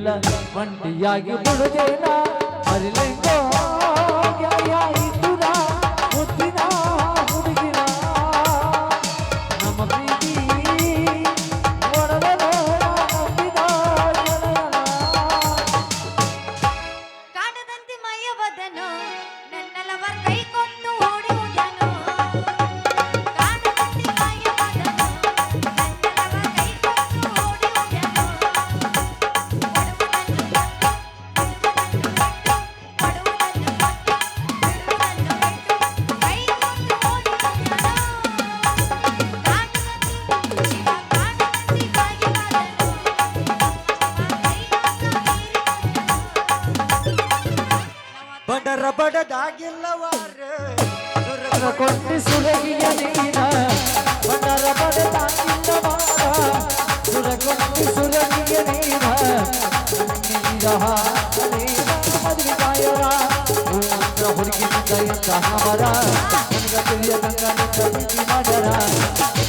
ಇಲ್ಲ ಒಂಟಿಯಾಗಿ ಬಿಡುದೇನ ಅರಿಲೆಂಗೋ ಯಾಯ ನಿಂದ ಎಂತ ಹಮರ ನನಗ ತಿಳಿಯ ಗಂಗ ನಿಂದ ಪ್ರೀತಿ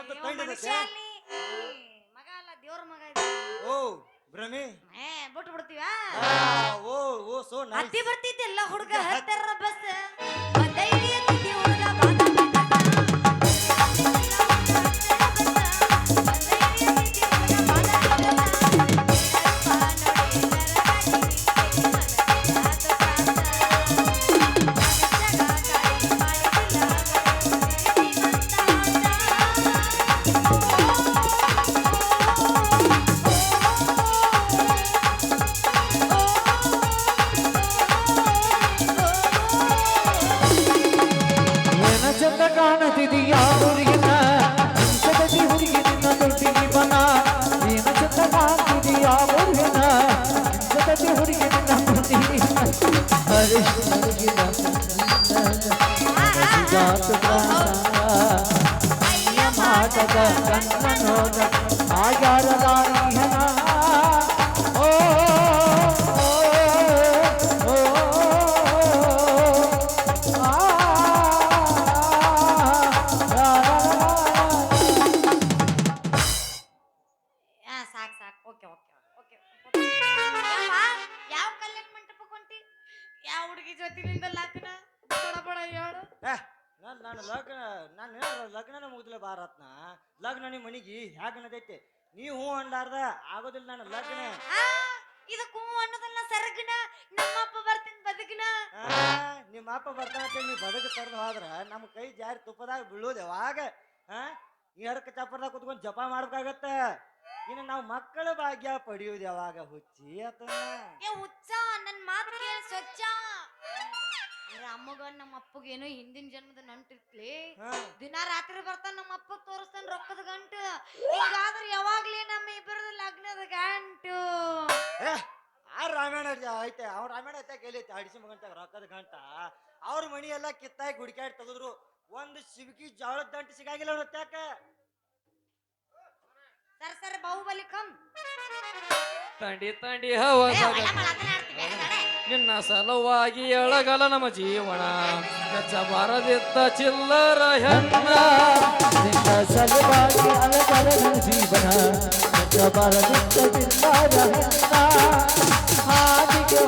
ನೀರ್ಲಾಗ ಅಂತ. ಏ, ಮಗ ಅಲ್ಲ ದೇವ್ರ ಮಗ ಓ ಭ್ರಮಿ. ಏ ಬಿಟ್ಟು ಬಿಡ್ತೀವ? ಓ ಓ ಸೋ ನೈಸ್ ಬರ್ತಿದ್ದೆ ಎಲ್ಲಾ ಹುಡುಗ ಹತ್ತರ ಬಸ್. ಇಳಿಯತ್ತಿದ್ದಿ ಹುಡುಗ ಬಾದ ಹರಿ ಮನಿಗೆ ಹ್ಯಾಗ ನದೈತೆ ನೀ ಹೂ ಅನ್ಲಾರ್ದ ಆಗೋದಿಲ್ಲ ನನ್ನ ಲಗ್ನ. ಇದಕ್ಕೂ ಅನ್ನೋದಲ್ಲ ಸರಗಿನ? ನಮ್ಮಪ್ಪ ಬರ್ತೀನಿ ಬದುಕಿನ? ಆ, ನಿಮ್ಮ ಅಪ್ಪ ಬರ್ತಾನಂತ ನೀ ಬದುಕು ತರದು ಹೋದ್ರ ನಮ್ಮ ಕೈ ಜಾರಿ ತುಪ್ಪದಾಗ ಬೀಳೋದು ಯಾವಾಗ? ಆ? ಈ ಹರಕ ಚಪ್ಪರ್ದಾಗ ಕುತ್ಕೊಂಡು ಜಪ ಮಾಡ್ಬೇಕಾಗತ್ತ? ಇನ್ನು ನಾವು ಮಕ್ಕಳ ಭಾಗ್ಯ ಪಡೆಯೋದು ಯಾವಾಗ ಹುಚ್ಚಿ ಆತನ? ಏ ಹುಚ್ಚ ನನ್ ಮಾತು ಕೇಳಿ ಸ್ವಚ್ಛ. ಅವ್ರ ಅಮ್ಮಗ ನಮ್ಮ ಅಪ್ಪಗೇನೋ ಹಿಂದಿನ ಜನ್ಮದ ನಂಟಿರ್ತ್ಲಿ ದಿನ ರಾತ್ರಿ ಬರ್ತಾನ ನಮ್ಮ ಅಪ್ಪ ತೋರಿಸ್ತಾನ ರೊಕ್ಕದ ಗಂಟು. ಹಿಂಗಾದ್ರೆ ಯಾವಾಗ್ಲಿ ನಮ್ಮ ಇಬ್ಬರದ ಲಗ್ನದ ಗಂಟು. ಆ ರಾಮಾಯಣ ಐತೆ. ಅವ್ರ ರಾಮಾಯಣ ಐತೆ ಕೇಳೈತೆ ಅಡಿಸಿ ಮಗಂತ ರೊಕ್ಕದ ಗಂಟ. ಅವ್ರ ಮನಿ ಎಲ್ಲ ಕಿತ್ತಾಗಿ ಹುಡುಕ್ಯಾಡಿ ತೆಗೆದ್ರು. ಒಂದು ಶಿವಕಿ ಜೋಳದ ದಂಟ ಸಿಗಾಗಿಲ್ಲ ಅವ್ರ ಹೊತ್ಯಾಕ ಸರ್ ಸರ್ ಬಾಹುಬಲಿ ಕಮ್. ತಂಡಿ ತಂಡಿ ಹವ ನಿನ್ನ ಸಲುವಾಗಿ ಎಳಗಲ ನಮ್ಮ ಜೀವನ. ಬಾರದಿದ್ದ ಚಿಲ್ಲರ ಹೆಣ್ಣ. ನಿನ್ನ ಸಲುವಾಗಿ ಅಳಗಲ ನಮ್ಮ ಜೀವನ. ಬಾರದಿದ್ದ ಚಿಲ್ಲರ ಹೆಣ್ಣ. ಹಾದಿಗೆ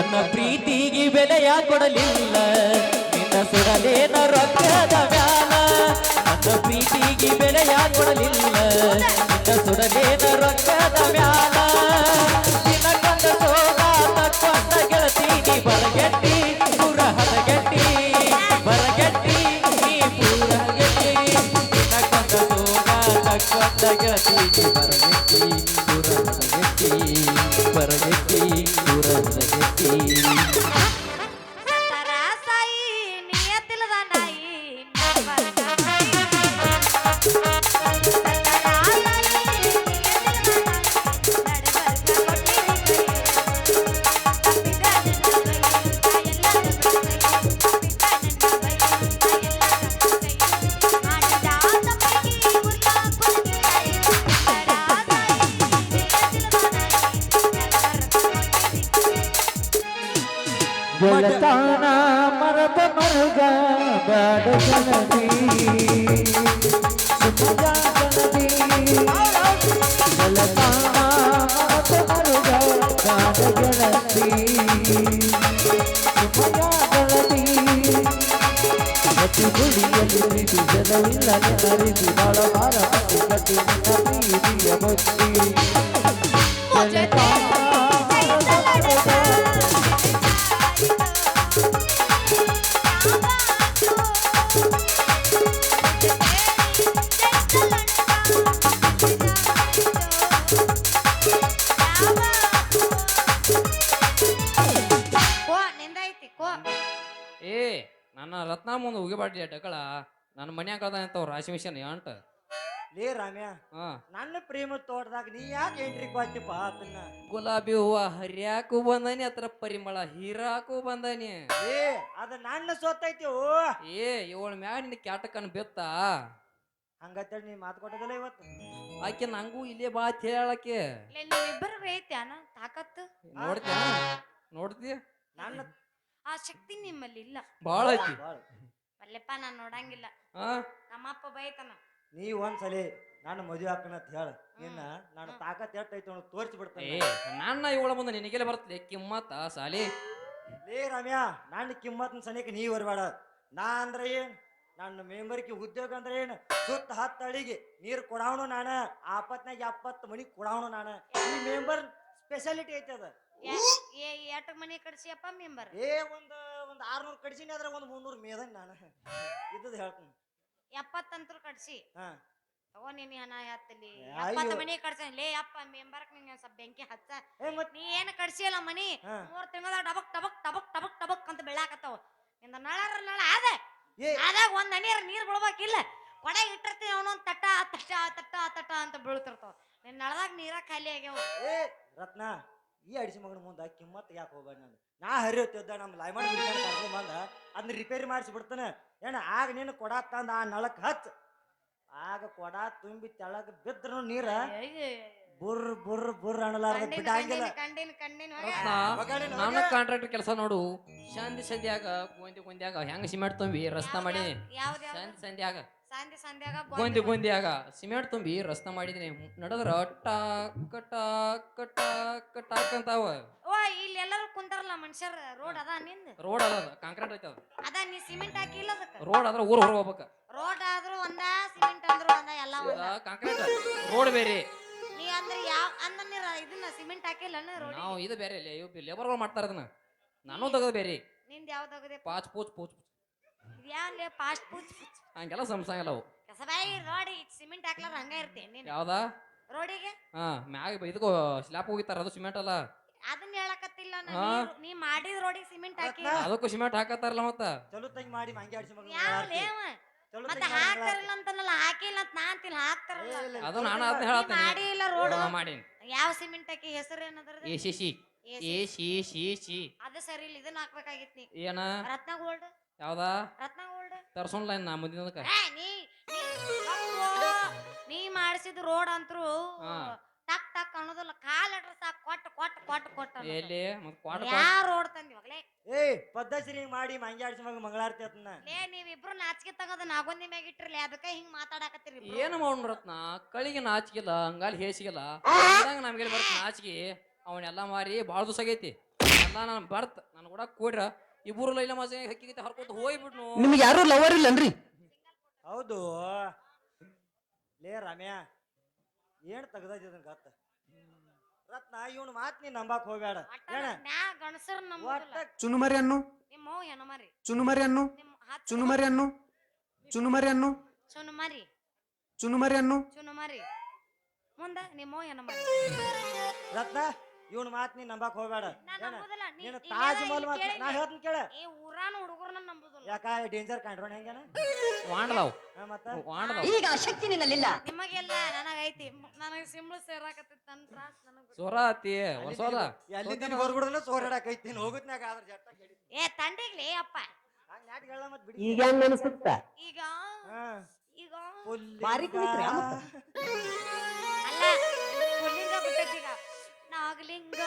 ನನ್ನ ಪ್ರೀತಿಗೆ ಬೆಲೆಯ ಕೊಡಲಿಲ್ಲ. ನಿನ್ನ ಸುಡಲೇನ ರೊಕ್ಕದ ಮ್ಯಾಲ ನನ್ನ ಪ್ರೀತಿಗೆ ಬೆಲೆಯ ಕೊಡಲಿಲ್ಲ. ನಿನ್ನ ಸುಡಲೇನ ರೊಕ್ಕದ ಮ್ಯಾಲ ಬ್ಯಾಡ ಜನದಿ ಸುಮಯ ಜನದಿ ಗೆಳತಾನ ಮರದ ಮರುಗ ಬ್ಯಾಡ ಗೆಳತಿ ಸುಮಯ ಗೆಳತಿ ಅತಿ ಗುಡಿಯಲ್ಲಿ ಪ್ರೀತಿ ಜನವಿಲ್ಲ ಜನರಿಸಿ ರತ್ನ ಮುಂದೆ ಉಗಿಬಾಡ್ಲಿ ಡಕಳ ನನ್ನ ಮನ್ಯಾಗ ಅದ ಅಂತ ರಾಶಿ ಮಿಷನ್ ಅಂಟ ಲೇ ರಾಮ್ಯ ಹಾ. ನನ್ನ ಪ್ರೇಮ ತೋಟದಾಗ ನೀ ಯಾಕೆ ಎಂಟ್ರಿ ಕೊಟ್ಟಿಪ್ಪ ಅದನ್ನ? ಗುಲಾಬಿ ಹೂವ ಹರಿಯಾಕು ಬಂದಾನಿ ಅತ್ರ ಪರಿಮಳ ಹೀರಾಕು ಬಂದಾನಿ. ಏ ಅದ ನನ್ನ ಸೊತ್ತೈತಿ ಓ ಏ ಇವಳ ಮ್ಯಾಗ ನಿನ್ನ ಕ್ಯಾಟಕನ್ ಬೆತ್ತ. ಹಂಗತ್ತೇಳಿ ನೀ ಮಾತು ಕೊಟ್ಟದಲ್ಲ ಇವತ್ತು? ಆಕೆ ನಂಗೂ ಇಲ್ಲೇ ಬಾ ಅಂತ ಹೇಳಕ್ಕೆ ನೀವಿಬ್ಬರು ಐತಿ ಅಣ್ಣ ತಾಕತ್ತು? ನೋಡ್ತೀಯ? ನೋಡ್ತಿ? ನನ್ನ ಆ ಶಕ್ತಿ ನಿಮ್ಮಲ್ಲಿ ಇಲ್ಲ. ಬಾಳ ಐತಿ. ಮಲ್ಲಪ್ಪ ನಾನು ನಾನ್ ನೋಡಂಗಿಲ್ಲ ನಮ್ಮಪ್ಪ ಬೈತನ. ನೀ ಒಂದ್ಸಲಿ ನಾನು ಮದುವೆ ಹಾಕಣ ಅಂತ ಹೇಳ. ನಿನ್ನ ನಾನು ತಾಕತ್ ಎಷ್ಟ್ ಐತಿ ಅನ್ನೋದು ತೋರಿಸಿ ಏ ಬಿಡ್ತೇನೆ ನನ್ನ ಇವಳ ಮುಂದೆ ನಿನಗೆಲ್ಲ ಬರ್ತದೆ. ಕಿಮ್ಮತ್ತ ಸಾಲಿ. ಲೇ ರಮ್ಯ ನನ್ನ ಕಿಮ್ಮತ್ನ ಸನಿಕ ನೀ ಬರಬೇಡ ನಾ ಅಂದ್ರೆ ಏನ್? ನನ್ನ ಮೆಂಬರ್ಗೆ ಉದ್ಯೋಗ ಅಂದ್ರೆ ಏನ್? ಸುತ್ತ ಹತ್ತು ಅಳಿಗೆ ನೀರು ಕೊಡಾವನು ನಾನು. ಆಪತ್ನಾಗ ಎಪ್ಪತ್ತು ಮನಿ ಕೊಡಾವನು ನಾನು. ಈ ಮೆಂಬರ್ ಸ್ಪೆಷಾಲಿಟಿ ಐತೆ ಅದ. ಎಟ್ ಮನಿ ಕಡ್ಸಿಯಪ್ಪ ಮೆಂಬರ್? ಏ ಒಂದ್ ಒಂದ್ ಆರ್ನೂರ್ ಕಡಿಸಿನಿ ಅದ್ರ ಒಂದ್ ಮುನ್ನೂರ್ ಮೇದನ್ ನಾನು. ಇದ್ದದ್ ಹೇಳ್ತೀನಿ. ಎಪ್ಪತ್ತಂತ್ರ ಕಡ್ಸಿ ತಗೋ ನೀನ್ ಹಣ ಹತ್ತಲಿ. ಎಪ್ಪತ್ತು ಮನಿ ಲೇ ಅಪ್ಪ ಮೆಂಬರ್ಕ್ ನಿಂಗೆ ಸ್ವಲ್ಪ ಬೆಂಕಿ ಹಚ್ಚ. ನೀ ಏನ್ ಕಡ್ಸಿಯಲ್ಲ ಮನಿ. ಮೂರ್ ತಿಂಗಳ ಡಬಕ್ ಟಬಕ್ ಟಬಕ್ ಟಬಕ್ ಟಬಕ್ ಅಂತ ಬೆಳಾಕತ್ತಾವ ನಿಂದ ನಳರ ನಳ ಅದ ಅದಾಗ ಒಂದ್ ಹನಿಯರ್ ನೀರ್ ಬಿಡ್ಬೇಕಿಲ್ಲ ಕೊಡೆ ಇಟ್ಟಿರ್ತೀನಿ ಅವನೊಂದ್ ತಟ್ಟ ತಟ್ಟ ತಟ್ಟ ತಟ್ಟ ಅಂತ ಬೀಳ್ತಿರ್ತಾವ. ನಿನ್ ನಳದಾಗ ನೀರ ಖಾಲಿ ಆಗ್ಯಾವ. ರತ್ನ. ಈ ಅಡಿಸಿ ಮಗನ ಮುಂದೆ ಕಿಮ್ಮತ್ ಯಾಕೆ ಹೋಗ್ಬೇಡ ನಾನು ನಾ ಹರಿಯುತ್ತಿದ್ದ ನಮ್ಮ ಲೈಮನ್ ಕರ್ಕೊಂಡು ಬಂದ. ಅದನ್ನ ರಿಪೇರಿ ಮಾಡಿಸಿ ಬಿಡ್ತಾನೆ. ಏನ, ಆಗ ನೀನು ಕೊಡ ತಂದ ಆ ನಳಕ್ ಹತ್ ಆಗ ಕೊಡ ತುಂಬಿ ತೆಳಗ ಬಿದ್ರು ನೀರ ಬುರ್ ಬುರ್ ಬುರ್ ನನ್ನ ಹೋಗ್ಯ. ಕಾಂಟ್ರಾಕ್ಟರ್ ಕೆಲಸ ನೋಡು ಸಂಧಿ ಸಂಧ್ಯಾಗ ಗೊಂದಿ ಗೊಂದ್ಯಾಗ ಹೆಂಗ ಸಿಮೆಂಟ್ ತುಂಬಿ ರಸ್ತಾ ಮಾಡಿ ಸಂಧ್ಯಾಗ ಸಂಧಿ ಸಂಧ್ಯಾಗ ಗೊಂದಿ ಗೊಂದಿಯಾಗ ಸಿಮೆಂಟ್ ತುಂಬಿ ರಸ್ತೆ ಮಾಡಿದೀನಿ. ನಡೆದ್ರ ಟಾಕ್ ಟಾಕ್ ಟಾಕ್ ಟಾಕ್ ಅಂತಾವ ಓ ಇಲ್ಲಿ ಎಲ್ಲರೂ ಕುಂತಾರಲ್ಲ ಮನುಷ್ಯರ? ರೋಡ್ ಅದ ನಿಂದ? ರೋಡ್ ಅದ ಕಾಂಕ್ರೀಟ್ ಐತೆ ಅದು. ಅದ ನೀ ಸಿಮೆಂಟ್ ಹಾಕಿಲ್ಲ ಅದಕ್ಕ? ರೋಡ್ ಆದ್ರ ಊರ್ ಹೊರ ಹೋಗ್ಬೇಕ. ರೋಡ್ ಆದ್ರೂ ಒಂದ ಸಿಮೆಂಟ್ ಅಂದ್ರು ಒಂದ ಎಲ್ಲ ಒಂದ. ಕಾಂಕ್ರೀಟ್ ರೋಡ್ ಬೇರೆ. ನೀ ಅಂದ್ರೆ ಯಾವ ಅಂದ ನೀರ ಇದನ್ನ ಸಿಮೆಂಟ್ ಹಾಕಿಲ್ಲ ರೋಡ್ ನಾವು ಇದು ಬೇರೆ ಲೇಬರ್ಗಳು ಮಾಡ್ತಾರ ಅದನ್ನ. ನಾನು ತಗೋದ್ ಬೇರೆ. ನಿಂದ ಯಾವ್ದಾಗದೆ ಪಾಚ್ ಪೂಚ್ ಪೂಚ್. ಯಾವ್ಲೆ ಫಾಸ್ಟ್ ಫುಡ್ ಹಂಗೆಲ್ಲ ಸಂಸಂಗಿಲ್ಲ ಅವು. ಕಸಬಾಯಿ ರೋಡಿ ಸಿಮೆಂಟ್ ಹಾಕ್ಲಾರ ಹಂಗ ಇರ್ತೀನಿ ನೀನ್. ಯಾವ್ದಾ? ರೋಡಿಗೆ? ಹಾ ಮ್ಯಾಗ ಇದಕ್ಕೂ ಸ್ಲ್ಯಾಪ್ ಹೋಗಿತ್ತಾರ ಅದು ಸಿಮೆಂಟ್ ಅಲ್ಲ. ಅದನ್ನ ಹೇಳಕತ್ತಿಲ್ಲ ನಾನು. ಹಾ. ನೀ- ನೀ ಮಾಡಿದ ರೋಡಿಗೆ ಸಿಮೆಂಟ್ ಹಾಕಿ. ಅದಕ್ಕೂ ಸಿಮೆಂಟ್ ಹಾಕತ್ತಾರಲ್ಲ ಮತ್ತ? ಚಲೋ ತಂಗಿ ಮಾಡಿ ಮಂಗಿ ಆಡ್ಸಿ ಮಗ ಯಾವ? ಚಲೋ ಮತ್ತೆ ತಂಗಿ ಮಾಡಿ ಹಾಕ್ತಾರಿಲ್ಲ ಅಂತನಲ್ಲ ಹಾಕಿಲ್ಲ ಅಂತ ನಾ ಅಂತಿಲ್ಲ ಹಾಕ್ತಾರಲ್ಲ. ಏ. ಅದು ನಾನು ಅದನ್ನ ನೀ ಹೇಳತ್ತೀನಿ. ಮಾಡಿ ಇಲ್ಲ ರೋಡ್. ಮಾಡೀನಿ. ಯಾವ ಸಿಮೆಂಟ್ ಹಾಕಿ ಹೆಸರು ಏನದ್ರದ ಎ ಸಿ ಸಿ ಏ ಎ ಸಿ ಸಿ ಸಿ ಅದು ಸರಿ ಇಲ್ಲ ಇದನ್ನ ಹಾಕ್ಬೇಕಾಗಿತ್ ನೀ. ಏನ? ರತ್ನ ಗೋಲ್ಡ್ ಯಾವ್ದಾ? ರತ್ನ ಗೋಲ್ಡ್ ಲೈನ್ ನಾ ಮುಂದಿನದಕ್ಕ. ಏ, ನೀ ನೀ- ಅಪ್ಪೋ, ನೀ ಮಾಡಿಸಿದ ರೋಡ್ ಅಂತರು ಹಾ. ಟಕ್ ಟಕ್ ಅನ್ನೋದಿಲ್ಲ. ಕಾಲ್ ಅಡ್ರ ಸಾಕ್ ಕೊಟ್ಟ ಕೊಟ್ಟ ಕೊಟ್ಟ ಕೊಟ್ಟ ಅನ್ನೋದು. ಎಲ್ಲಿ? ಮತ್ ಕ್ವಾಟ ಯಾ ರೋಡ್ ತಂದಿವಾಗ್ಲೇ ಏ ಪದ್ಧತಿ ಮಾಡಿ ಮಂಗಿ ಅಡಿಸಿ ಮಗ ಮಂಗಳಾರತಿ ಅದನ್ನ ಲೇ ನೀವಿಬ್ರು ನಾಚಿಕೆ ತಗದ ನಾಗೊಂದಿ ಮ್ಯಾಗ ಇಟ್ಟಿರ್ಲಿ. ಅದಕ್ಕ ಹಿಂಗ್ ಮಾತಾಡಕತ್ತೀರಿ ಇಬ್ರು. ಏನು ಮಾಡೋಣ ರತ್ನ? ಕಳಿಗೆ ನಾಚಿಗಿಲ್ಲ ಹಂಗಾಲಿ ಹೇಸಿಗಿಲ್ಲ. ನಮ್ಗೆ ಬರ್ತ ನಾಚಿಗೆ ಅವನ್ನೆಲ್ಲ ಮಾರಿ ಭಾಳ ದಿವಸ ಆಗೈತಿ. ಎಲ್ಲ ನಾನು ಬರ್ತ. ನನ್ ಕೂಡ ಕೂಡ್ರ. ಇಬ್ಬರು ಲೈಲ ಮಾಸ ಹಕ್ಕಿಗಿತ್ತ ಹರ್ಕೊತ ಹೋಗ್ಬಿಟ್ನು ನಿಮ್ಗೆ ಯಾರು ಲವರ್ ಇಲ್ಲನ್ರಿ? ಹೌದು. ಲೇ ರಮ್ಯಾ ಏನ್ ತೆಗ್ದೈತಿ ಗತ್ತ? ರತ್ನ ಇವನ್ ಮಾತ್ ನೀ ನಂಬಾಕ್ ಹೋಗ್ಬೇಡ. ಏನ? ಗಣಸರ್ ಒಟ್ಟ ಚುನುಮರಿ ಅನ್ನು? ನಿಮ್ಮ ಅವ್ವ ಹೆಣ್ಣು ಮರಿ? ಚುನುಮರಿ ಅನ್ನು? ನಿಮ್ಮ ಹತ್ತು ಚುನುಮರಿ ಅನ್ನು? ಚುನುಮರಿ ಅನ್ನು? ಚುನು ಮರಿ ಚುನುಮರಿ ಅನ್ನು? ಚುನು ಮರಿ ಮುಂದ ನಿಮ್ಮ ಅವ್ವ ಹೆಣ್ಣು ಮರಿ? ರತ್ನ ಇವನ್ ಮಾತ್ ನೀ ನಂಬಕ್ ಹೋಗ್ಬೇಡ. ನಾ ಏನ? ನಂಬುದಿಲ್ಲ ನೀ ನೀನು ಇಲ್ಲೆಲ್ಲ ತಾಜ್ ಮಹಲ್ ಇಲ್ಲಿ ಮಾತ್. ನಾ ಹೇಳ್ತೀನಿ ಕೇಳ. ಈ ಊರಾನ ಹುಡುಗರನ್ನ ನಂಬುದಿಲ್ಲ. ಯಾಕ ಡೇಂಜರ್ ಕಾಣ್ರೋಣ ಹೆಂಗೇನ? ವಾಂಡದಾವ್ ಹಾ, ಮತ್ತ? ವಾಂಡದಾವ್ ಈಗ ಶಕ್ತಿ ನಿನ್ನಲ್ಲಿಲ್ಲ. ನಿಮಗೆಲ್ಲ ನನಗೈತಿ. ನನಗೆ ಸಿಂಬಳ ಸೇರಾಕತ್ತಿತ್ತು ನನ್ನ ತ್ರಾಸ ನನಗೆ ಸೊರ ಆತಿ ವರ್ಷೋದ ಎಲ್ಲಿಂದ ಹೊರಗುಡನ ಸೋರಾಡಕೈತಿ ನೀನ್ ಹೋಗುತ್ನ್ಯಾಗ ಆದ್ರ ಜಟ್ಟ ಕೆಡಿ ಏ ತಂಡಿಗ್ಲಿ ಅಪ್ಪ. ಹಂಗ ನಾಟ್ ಹೇಳ ಮತ್ ಬಿಡಿ. ಈಗ ಹೆಂಗ್ ಅನಿಸುತ್ತ? ಈಗ ಹಾ. ಈಗ. ಬಾರಿ ಕುಣಿತ್ರಿ ಆ ಮತ್ತ? ಅಲ್ಲ ಪುಲ್ಲಿಂಗ ಬಿಟ್ಟೈತಿ ಈಗ. ನಾಗಲಿಂಗ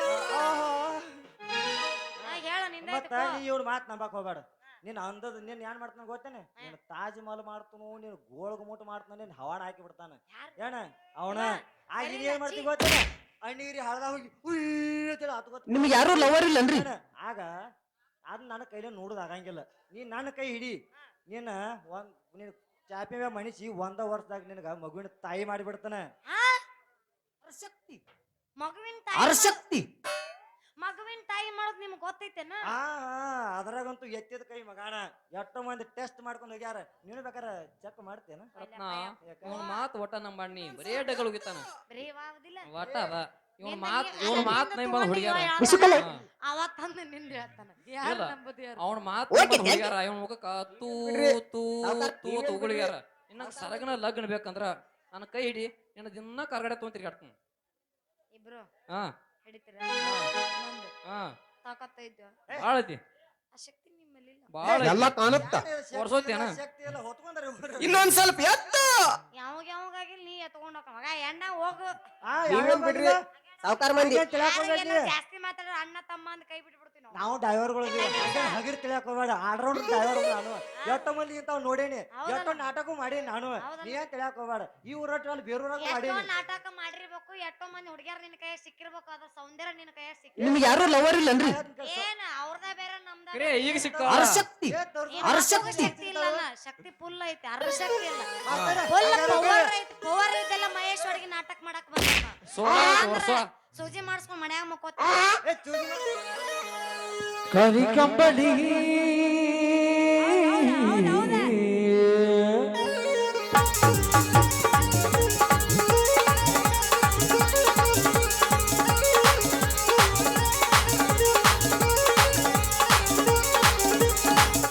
ನಾ ಹೇಳ ನಿಂದ ಮತ್ತ ನೀ ಇವ್ರ ಮಾತ್ ನಂಬಾಕ್ ಹೋಗ್ಬೇಡ. ನೀನ್ ಅಂದದ ನೀನ್ ಏನ್ ಮಾಡ್ತಾನ ಗೊತ್ತೇನೆ? ನೀನ್ ತಾಜ್ ಮಹಲ್ ಮಾಡ್ತನು ನೀನ್ ಗೋಳ್ ಗುಮ್ಮಟ ಮಾಡ್ತಾನ ನೀನ್ ಹವಾಡ ಹಾಕಿ ಬಿಡ್ತಾನ. ಏನ? ಅವನ? ಆಗ ನೀನ್ ಏನ್ ಮಾಡ್ತಿ ಗೊತ್ತೇನೆ? ಅಣ್ಣೀರಿ ಹಳದ ಹೋಗಿ ಉಯ್ ಅಂತೇಳಿ ಹತ್ಕೊತ ನಿಮ್ಗೆ ಯಾರು ಲವರ್ ಇಲ್ಲನ್ರಿ? ಏನ? ಆಗ ಅದ್ ನನ್ನ ಕೈಲೇ ನೋಡುದ್ ಆಗಂಗಿಲ್ಲ. ನೀನ್ ನನ್ನ ಕೈ ಹಿಡಿ. ನೀನ್ ಒಂದ್ ನೀನ್ ಚಾಪಿ ಮ್ಯಾಗ ಮಣಿಸಿ ಒಂದ ವರ್ಷದಾಗ ನಿನಗ ಮಗುವಿನ ತಾಯಿ ಮಾಡಿಬಿಡ್ತಾನ. ಶಕ್ತಿ ಮಗುವಿನ ತಾಯಿ ಅರಶಕ್ತಿ ಮಗುವಿನ ತಾಯಿ ಮಾಡೋದ್ ನಿಮ್ಗೆ ಗೊತ್ತೈತೆನ? ಆ ಆ, ಅದ್ರಾಗಂತೂ ಎತ್ತಿದ ಕೈ ಮಗಾಣ. ಎಷ್ಟೋ ಮಂದಿ ಟೆಸ್ಟ್ ಮಾಡ್ಕೊಂಡು ಹೋಗ್ಯಾರ. ನೀನು ಬೇಕಾರೆ ಚೆಕ್ ಮಾಡ್ತೇನ? ರತ್ನ ಇವನ್ ಮಾತ್ ಒಟ್ಟ ನಂಬಣ್ಣಿ ಬರೇ ಡಗಳು ಹೋಗಿತ್ತಾನ ಬರೀ ವಾವದಿಲ್ಲ ಒಟ್ಟ ಅದ. ಇವನ್ ಮಾತ್ ನೀ- ಇವನ್ ಮಾತ್ ನಂಬ ತಗೊಂಡ್ ಹುಡುಗ್ಯಾರ ಬಿಸುಕಲೆ. ಹಾ. ನಿಂದ ಹೇಳ್ತಾನ. ಯಾರು ಇಲ್ಲ. ನಂಬುದು ಯಾರು ಅವನ ಮಾತ್ ನಂಬದ್ ಹುಡುಗ್ಯಾರ. ಇವನ್ ಮುಖಕ್ಕ ತೂ ತೂ ತೂ ನೀವೇ ಇನ್ನ ಸರಗನ ಲಗ್ನ ಬೇಕಂದ್ರ ನನ್ನ ಕೈ ಹಿಡಿ ನಿನ್ನ ದಿನ ಕರ್ಗಡೆ ತೊಗೊಂತಿರಿ ಕಟ್ತೀನಿ ಇಬ್ರು ಹಾ. ಹಿಡಿತೀರ ಹಾ. ತಾಕತ್ತೈದು ಬಾಳ ಐತಿ ಆ ಶಕ್ತಿ ನಿಮ್ಮಲ್ಲಿಲ್ಲ. ಬಾಳ ಐತಿ. ಎಲ್ಲ ಕಾಣುತ್ತ. ಒರ್ಸೋತ್ಯೇನ? ಶಕ್ತಿ ಎಲ್ಲ ಹೊತ್ಕೊಂಡ್ರೆ ಇವ್ರು. ಇನ್ನೊಂದ್ ಸ್ವಲ್ಪ ಎತ್ತ. ಯಾವಾಗ ಆಗಿಲ್ಲ ನೀ ಎತ್ಕೊಂಡ್ ಹೋಗ. ಮಗ ಎಣ್ಣ ಹೋಗು. ಆ, ನೀವೇನ್ ಬಿಡ್ರಿ? ಮಂದಿನ? ಸಾವುಕಾರ ಮಂದಿ. ಯಾರಿಗೇನೋ ಜಾಸ್ತಿ ಮಾತಾಡೋ ಅಣ್ಣ ತಮ್ಮ ಅಂತ ಕೈ ಬಿಟ್ಬಿಡ್ತೀವಿ ನಾವು ಡ್ರೈವರ್ಗಳು ಹಗಿರ್ ತಿಳಿಯಾಕ ಹೋಗ್ಬೇಡ. ಆಡ್ರೌಂಡ್ ಡ್ರೈವರ್ ನಾನು. ಎಷ್ಟೋ ಮಂದಿ ಇಂತಾವ್ ನೋಡೇನಿ. ಎಷ್ಟೋ ನಾಟಕ ಮಾಡಿ ನಾನು. ನೀ ಏನ್ ತಿಳಿಯಾಕ ಹೋಗ್ಬೇಡ. ಈ ಊರಟ್ಟು ಅಲ್ಲಿ ಬೇರೂರಾಗ ಮಾಡೇನಿ. ನಾಟಕ ಮಾಡಿರ್ಬೇಕು ಎಷ್ಟೋ ಮಂದಿ ಹುಡುಗಿಯರ್ ನಿನ್ ಕೈ ಸಿಕ್ಕಿರ್ಬೇಕು. ಅದ ಸೌಂದರ್ಯ ನಿನ್ ಕೈ ಸಿಕ್ಕಿ ನಿಮ್ಗೆ ಯಾರು ಲವರ್ ಇಲ್ಲನ್ರಿ? ಏನ ಅವ್ರದ ಬೇರೆ ನಮ್ದ ಈಗ ಸಿಕ್ಕ ಅರಶಕ್ತಿ ಅರಶಕ್ತಿ. ಶಕ್ತಿ. ಇಲ್ಲ. ಶಕ್ತಿ. ಫುಲ್ ಐತಿ ಅರ್ಧ ಶಕ್ತಿ ಇಲ್ಲ. ಫುಲ್ ಪವರ್ ಐತಿ ಪವರ್ ಇದೆಲ್ಲ ಮಹೇಶ್ ಒಳಗೆ ನಾಟಕ ಮಾಡಕ್ ಬಂದ ಸೂಜಿ ಮಾಡಿಸ್ಕೊಂಡ್ ಮನ್ಯಾಗ ಮಕ್ಕೋತ ಏ, ಚೂರಿ ಮಾಡು. ಕರಿ ಕಂಬಳಿ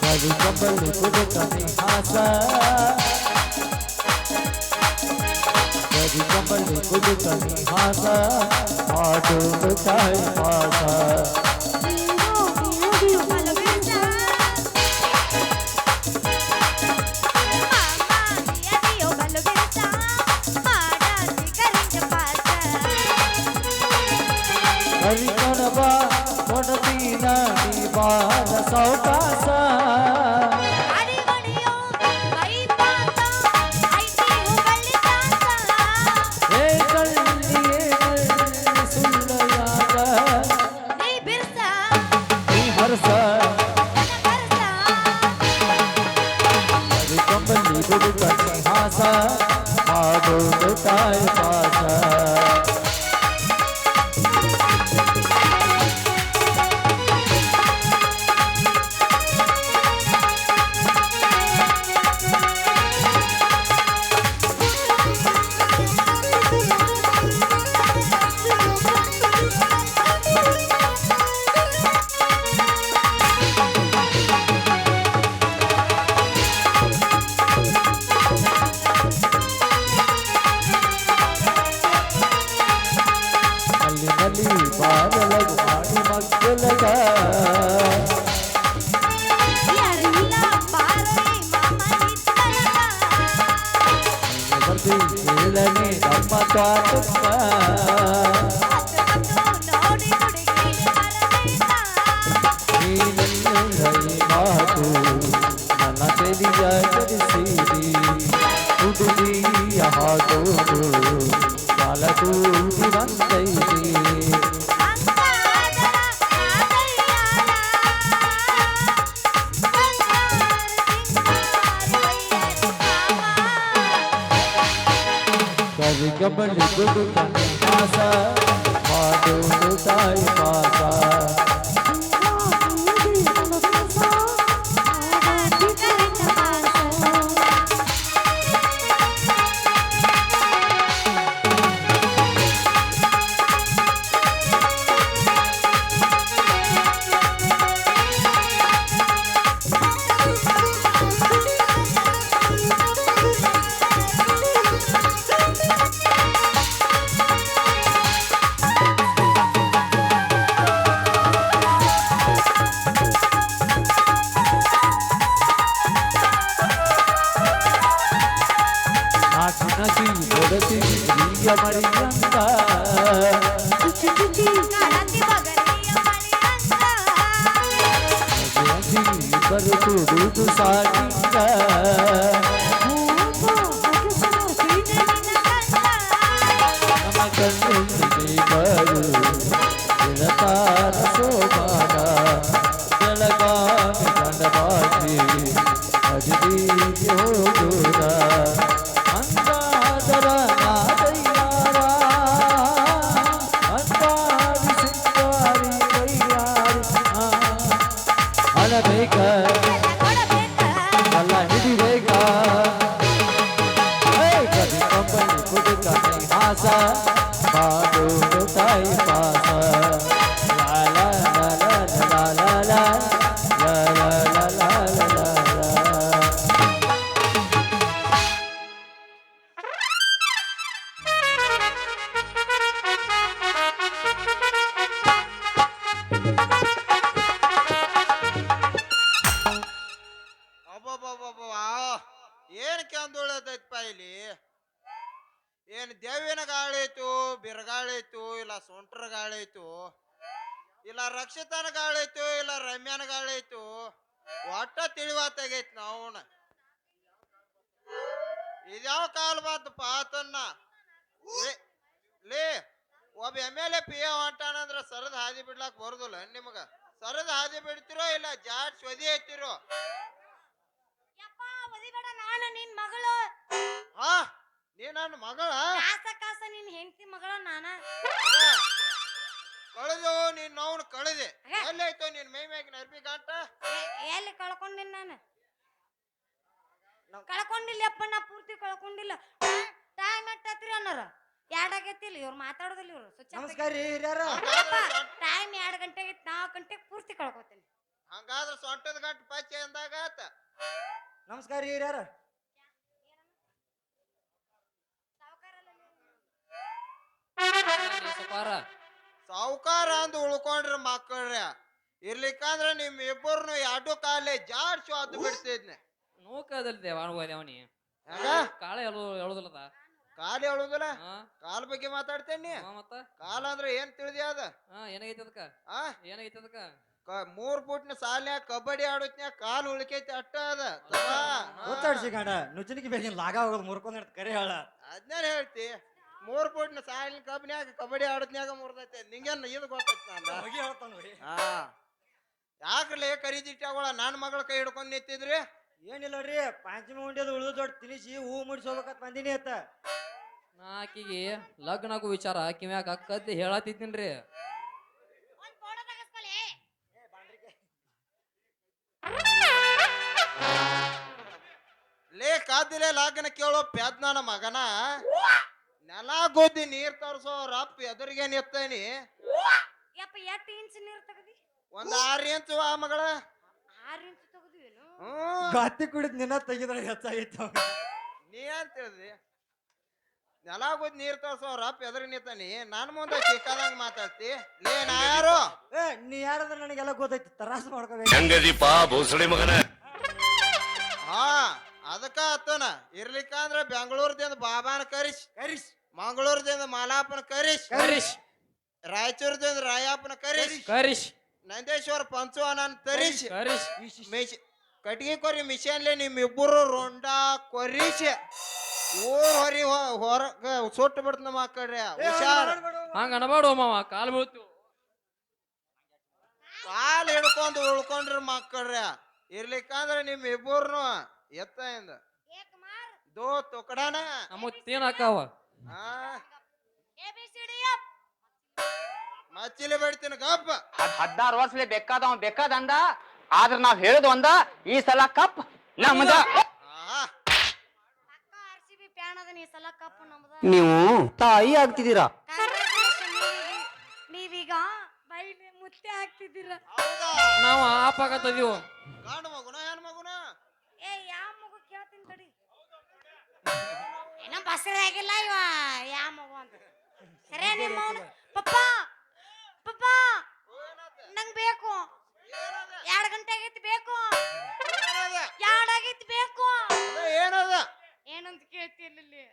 ಕರಿ ಕಂಬಳಿ ಕುದುಕ ನಿಹಾಸ ಕರಿ ಕಂಬಳಿ ಕುದುಕ ನಿಹಾಸ ಆಟೋದು ಕಾಯಿ ಪಾಸ ಬಾರ ಸೌಕಾಸ ಹೇ लगी धर्म द्वार Bye. ಇಲ್ಲ ರಮ್ಯಾನ ಗಾಳಿ ಐತು ಒಟ್ಟ ತಿಳಿವಾತಾಗೈತಿ ನಾವುನ ಇದ್ಯಾವ ಕಾಲ ಬಂತು ಪಾತನ್ನ ಲೇ- ಲೇ ಒಬ್ಬ M L A P A ಹೊಂಟಾನಂದ್ರ ಸರದ್ ಹಾದಿ ಬಿಡ್ಲಾಕ್ ಬರುದಿಲ್ಲ ನಿಮಗ. ಸರದ್ ಹಾದಿ ಬಿಡ್ತಿರೋ ಇಲ್ಲ ಜಾಡ್ ಸ್ವದಿ ಐತಿರೋ? ನಾನು ನಿನ್ ಮಗಳು. ಹಾ ನೀ ನನ್ನ ಮಗಳ? ಕಾಸ ಕಾಸ ನಿನ್ ಹೆಂಡತಿ ಮಗಳ ನಾನ. ಕಳೆದು ನೀನ್ ನೋವು ಕಳೆದೆ. ಹೇ. ಎಲ್ಲೈತೋ ನಿನ್ ಮೈ ಮ್ಯಾಗಿನ ಅರ್ಬಿ ಗಂಟ ಎಲ್ಲಿ ಕಳ್ಕೊಂಡಿನ್ ನಾನು? ಕಳ್ಕೊಂಡಿಲ್ಲಪ್ಪ ನಾ ಪೂರ್ತಿ ಕಳ್ಕೊಂಡಿಲ್ಲ. ಟೈಮ್ ಎಟ್ಟತ್ರಿ ಅನ್ನಾರ? ಎರಡ್ ಆಗೈತಿಲ್ಲ ಇವ್ರು ಮಾತಾಡೋದಿಲ್ಲ ಇವ್ರು ನಮಸ್ಕಾರ ರೀ ಹಿರಿಯರ. ಟೈಮ್ ಎರಡ್ ಗಂಟೆಗೆ ನಾಲ್ಕು ಗಂಟೆಗೆ ಪೂರ್ತಿ ಕಳ್ಕೊತೀನಿ. ಹಂಗಾದ್ರೆ ಸೊಂಟದ ಗಂಟೆ ಪಚ್ಚೆ ಅಂದಾಗ ಆತ? ನಮಸ್ಕಾರ ರೀ ಹಿರಿಯರ. ಸಪಾರ ಸಾವುಕಾರ ಅಂದ್ ಉಳ್ಕೊಂಡ್ರ ಮಕ್ಕಳ್ರ. ಇರ್ಲಿಕ್ಕಂದ್ರ ನಿಮ್ ಇಬ್ಬರು ಎರಡು ಕಾಲೇ ಜಾಡ್ಸು ಅದು ಬಿಡ್ತಿದ್ನೆ. ನೋಕದಲ್ಲಿ ದೇವಾಣಗೋದೆ ಅವನಿ. ಕಾಳ ಎಳು ಎಳುದಿಲ್ಲದ? ಕಾಲ್ ಹೇಳುದಿಲ್ಲ ಹಾ? ಕಾಲ್ ಬಗ್ಗೆ ಮಾತಾಡ್ತೇನಿ ಮತ್ತ? ಕಾಲ್ ಅಂದ್ರೆ ಏನ್ ತಿಳಿದಿ ಅದ? ಹಾ ಏನಾಗೈತಿ ಅದಕ್ಕ? ಆ? ಏನಾಗೈತಿ ಅದಕ್ಕ? ಕ- ಮೂರ್ ಫುಟ್ನ ಸಾಲ ಕಬಡ್ಡಿ ಆಡೋತ್ನ್ಯಾಗ ಕಾಲ್ ಉಳಿಕೈತಿ ಅಟ್ಟ ಅದ. ಗೊತ್ತಾಡ್ಸಿ ಗಂಡ ನುಚ್ಚನಿಗೆ ಬೇಗಿನ ಲಾಗ ಹೋಗೋದು ಮುರ್ಕೊಂಡ್ ಕರೆ ಹೇಳ. ಅದ್ನೇ ಹೇಳ್ತಿ. ಮೂರ್ ಫುಟ್ ಸಾಯಿಲ್ ಕಬ್ನ್ಯಾಗ ಕಬಡ್ಡಿ ಆಡದ್ನ್ಯಾಗ ಮುರ್ದೈತೆ. ನಿಂಗೇನ್ ಇದು ಗೊತ್ತೈತಿ ನಾನು ಹೋಗಿ ಹೇಳ್ತಾನ ಹಾ. ನನ್ನ ಮಗಳ ಕೈ ಹಿಡ್ಕೊಂಡ್ ನಿಂತಿದ್ರಿ? ಏನಿಲ್ಲ ರೀ ಪಾಂಚಮಿ ಉಂಡೆದು ಉಳಿದು ದೊಡ್ಡ ತಿನಿಸಿ ಹೂ ಮುಡಿಸೋಬೇಕಂತ ಬಂದಿನಿ ಅತ್ತ ನಾ ಆಕಿಗೆ ಲಗ್ನಕ್ಕೂ ವಿಚಾರ ಕಿವ್ಯಾಗ ಕದ್ದಿ ಹೇಳತ್ತಿದ್ದೀನ್ರಿ. ಲೇ ಕಾದಿಲೆ ಲಾಗನ ಕೇಳೋ ಪ್ಯಾದ್ನ ಮಗನ? ನೆಲ ಗೋದಿ ನೀರ್ ತರ್ಸೋ ರಪ್ಪ ಎದುರಿಗೆ ನಿತ್ತೇನಿ. ಯಪ್ಪ ಇಂಚ್ ನೀರು ತೆಗದಿ? ಒಂದ್ ಆರ್ ಇಂಚು ಆ ಮಗಳ. ಆರು ಇಂಚ್ ಹ್ಮ್. ಗಾತಿ ಕುಡಿದ್ ನಿನ್ನ ತೆಗಿದ್ರೆ ಹೆಚ್ಚಾಗಿತ್ತು ನೀ ಅಂತ ಹೇಳಿದ್ರಿ ನೆಲ ಗೋದಿ ನೀರ್ ತರ್ಸೋ ರಪ್ಪ ಎದುರು ನಿತಾನಿ ನನ್ ಮುಂದೆ ಚಿಕ್ಕದಂಗ್ ಮಾತಾಡ್ತಿ. ಲೇ ನಾ ಯಾರು? ಏ ನೀ ಯಾರಾದ್ರೆ ನನಗೆಲ್ಲ ಗೊತ್ತೈತಿ ತರಾಸು ಮಾಡ್ಕೋಬೇಕು. ಹೆಂಗದಿಪ್ಪ ಭೋಸಳೆ ಮಗನ? ಹಾ ಅದಕ್ಕ ಆತನ. ಇರ್ಲಿಕ್ಕಂದ್ರ ಬೆಂಗಳೂರದಿಂದ ಬಾಬಾನ ಕರಿಸ್. ಕರಿಸ್. ಮಂಗಳೂರದಿಂದ ಮಾಲಾಪನ ಕರೀಶ್. ಕರಿಶ್. ರಾಯಚೂರದಿಂದ ರಾಯಪ್ಪನ ಕರೀಶ್. ಕರಿಶ್. ನಂದೇಶ್ವರ ಪಂಚುವನನ್ ತರೀಶ್. ಕರಿಶ್. ಮಿಶ್ ಕಟ್ಟಿಗೆ ಕೊರಿ ಮಿಷನ್ಲೆ ನಿಮ್ಮಿಬ್ಬರು ರೊಂಡ ಕೊರೀಶ್. ಊರ್ ಹೊರಿ ಹೊ- ಹೊರಗ ಸುಟ್ಟು ಬಿಡ್ತ ಮಕ್ಕಳ್ರಿ ಹುಷಾರ್. ಹಂಗ ಅನಬಾಡು ಮಾವ ಕಾಲ್ ಬೀಳ್ತು. ಕಾಲ್ ಹಿಡ್ಕೊಂಡು ಉಳ್ಕೊಂಡ್ರಿ ಮಕ್ಕಳ್ರಿ ಇರ್ಲಿಕ್ಕಂದ್ರ ನಿಮ್ ಇಬ್ಬರ್ನು ಎತ್ತ ಇಂದ ಏಕ್ ಮಾರ್ ದೋ ತೊಕಡಾನ. ನಮ್ಮ ತೇನ್ ಹಾಕಾವ ಆ. A B C D F ಮಚ್ಚಿಲಿ ಬಡ್ತೀನಿ ಗಪ್ಪ ಹದಿನಾರು ವರ್ಷಲಿ ಬೇಕಾದವ ಬೇಕಾದಂದ ಆದ್ರ ನಾವ್ ಹೇಳುದು ಒಂದ ಈ ಸಲ ಕಪ್ ನಮ್ದ. ಆಹಾ ಪಕ್ಕ ಆರ್ ಸಿ ಬಿ ಪ್ಯಾನ್ ಅದ ಈ ಸಲ ಕಪ್ ನಮ್ದ. ನೀವು ತಾಯಿ ಆಗ್ತಿದ್ದೀರಾ? ನೀವೀಗ- ಬೈಲಿ ಮುತ್ತೆ ಹಾಕ್ತಿದ್ದೀರ? ಹೌದಾ? ನಾವು ಆಪ್ ಆಗತ್ತದೀವು ಗಂಡು ಮಗುನ ಹೆಣ್ಣು ಮಗುನ? ಏ ಯಾವ ಮಗು ಕೇಳ್ತೀನಿ ತಡಿ. ಏನೋ ಬಸರಾಗಿಲ್ಲ ಇವ ಯಾ ಮಗು ಅಂತ. ಸರಿ ನಿಮ್ಮ ಪಪ್ಪ ಪಪ್ಪ ನಂಗ್ ಬೇಕು. ಎರಡು ಗಂಟೆ ಆಗೈತಿ ಬೇಕು. ಎರಡು ಆಗೈತಿ ಬೇಕು. ಏನದ? ಏನಂತ ಕೇಳ್ತಿಲ್ಲ ಇಲ್ಲಿ.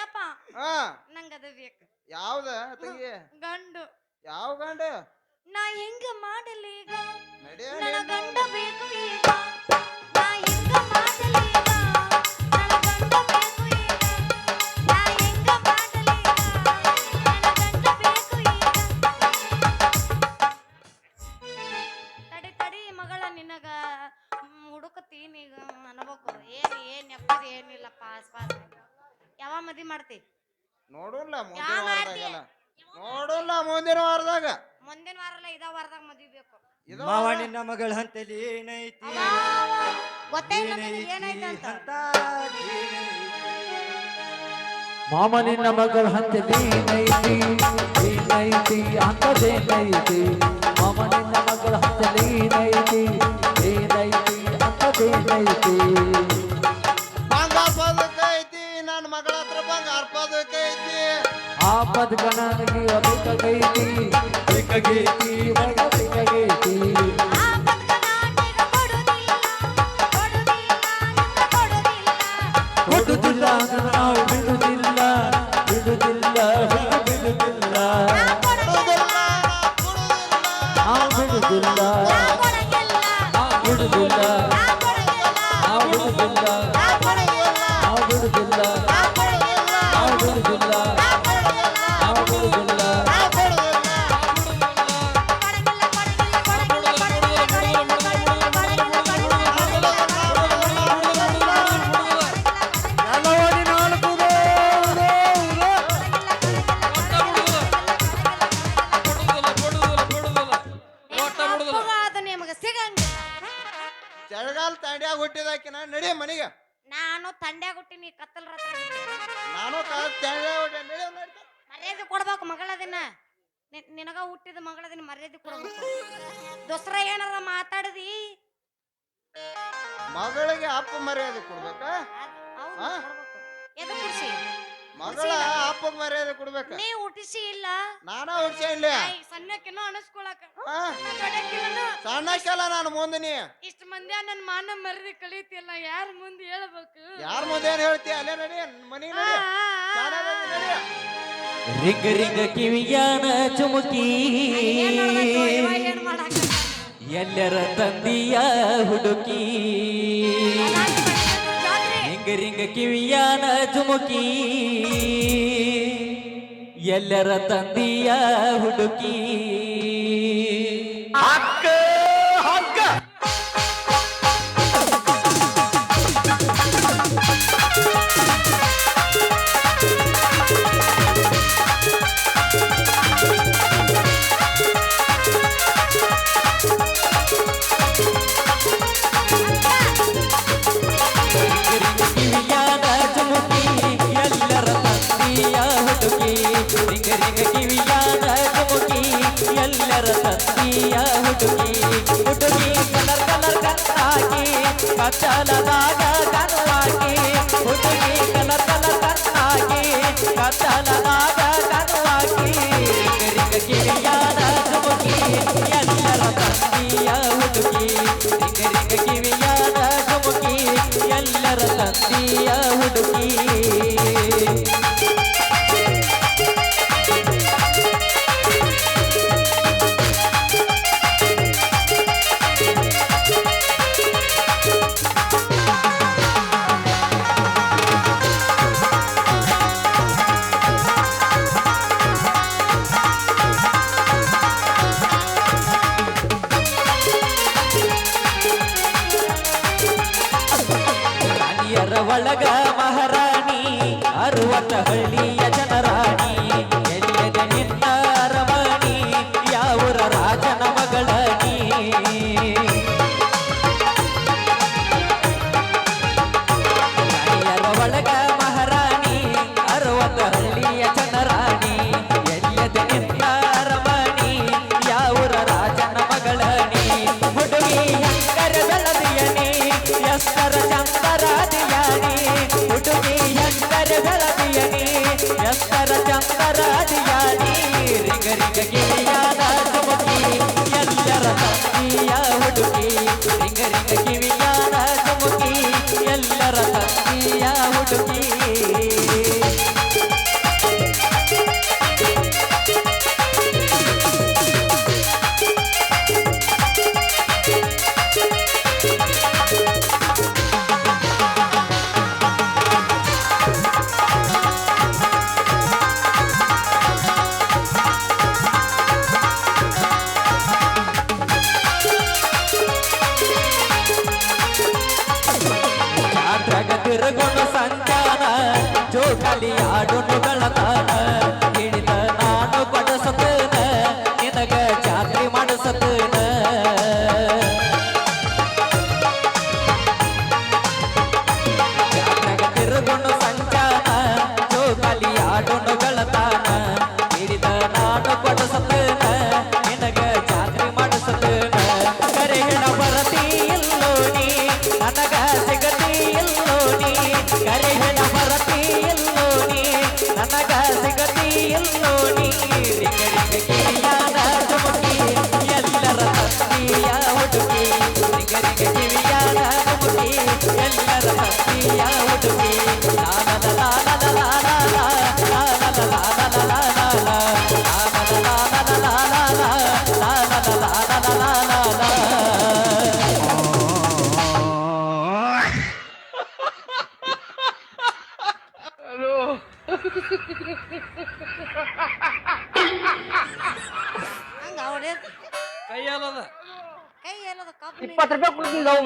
ಯಪ್ಪ ನಂಗೆ ನಂಗ್ ಅದ ಬೇಕು. ಯಾವ್ದ ತಂಗಿ? ಗಂಡು. ಯಾವ ಗಂಡು? ನಾ ಹೆಂಗ ಮಾಡಲಿ ಈಗ? ನಡಿ ಗಂಡ ಬೇಕು ಈಗ. ಮಾಡ್ತಿ ನೋಡೋಲ್ಲ ಮುಂದಿನ ಯಾವ ವಾರದಾಗೆಲ್ಲ. ನೋಡೋಲ್ಲ ಮುಂದಿನ ವಾರದಾಗ. ಮುಂದಿನ ವಾರಲ್ಲ ಇದ ವಾರದಾಗ ಮದ್ವಿ ಬೇಕು. ಮಾವ ನಿನ್ನ ಮಗಳ ಹಂತಲಿ ಏನೈತಿ? ಗೊತ್ತೇ ಇಲ್ಲ ನಿನಗೆ ಏನೈತೆ ಅಂತ. ಅಂತ. ಏನೈತಿ? ಮಾಮ ನಿನ್ನ ಮಗಳ ಹಂತಲಿ ಏನೈತಿ? ಏನೈತಿ ಅಂತದೇನೈತಿ ಮಾಮ ನಿನ್ನ ಮಗಳ ಹಂತಲಿ ಏನೈತಿ? ಏನೈತಿ ಅಂತದೇನೈತಿ ಬಂಗ ಪದಕೈತಿ ನನ್ನ ಮಗಳ ಹತ್ರ ಬಂಗಾರ ಪದಕೈತಿ ಆಪದ ಗಣನಿಗೆ ಬೇಕಾಗೈತಿ. ಬೇಕಾಗೈತಿ. ಮಗ ಸಣ್ಣಕ್ಕೆಲ್ಲ ನಾನು ಮುಂದೆ ನೀ. ಇಷ್ಟ ಮಂದಿ ನನ್ನ ಮಾನ ಮರ್ಯಾದೆ ಕಳೀತಿಲ್ಲ ಯಾರ ಮುಂದೆ ಹೇಳ್ಬೇಕು? ಯಾರ ಮುಂದೆ ಏನ್ ಹೇಳ್ತೀಯ? ಅಲ್ಲೇ ನಡಿ ನಡಿ. ನಡಿ. ರಿಂಗ ರಿಂಗ ಕಿವಿಯಾನ ಚುಮುಕಿ. ಏನ್ ನೋಡ್ಬೇಕು ಇವ ಏನ್ ಮಾಡಾಕ ಎಲ್ಲರ ತಂದಿಯ ಹುಡುಕಿ. ರಿಂಗ ರಿಂಗ ಕಿವಿಯಾನ ಚುಮುಕಿ. ಎಲ್ಲರ ತಂದಿಯ ಹುಡುಕಿ. হাত ಕತ್ತಲದಾಗ ಕನುವಾಗಿ अंतरात यादी रिंग रिंग गेली ನುಡಿಯಾಡು ನುಗಳತಾನ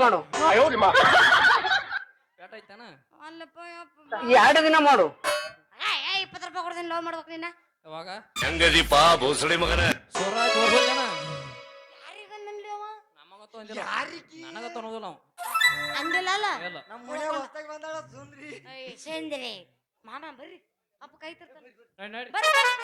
ಮಾಡು. ಏಟಾಯ್ತಾನ ಅಲ್ಲಪ್ಪ ಯಪ್ಪ. ಎರಡು ದಿನ ಮಾಡು. ಏ, ಏ, ಇಪ್ಪತ್ತು ರೂಪಾಯಿ ಕೊಡ್ತೀನಿ ಲವ್ ಮಾಡ್ಬೇಕು ನಿನ್ನ ಯಾವಾಗ? ಹೆಂಗದಿಪ್ಪ ಭೋಸಳೆ ಮಗನ? ಸೂರಜ್ ಹೊರಗೋಗ್ಯಾನ ಅವ? ನಮ್ಮ ಬಂದಾಳ ಸುಂದ್ರಿ. ಬರ್ರಿ. ಅಪ್ಪ ಕೈ ತರ್ತಾನೆ.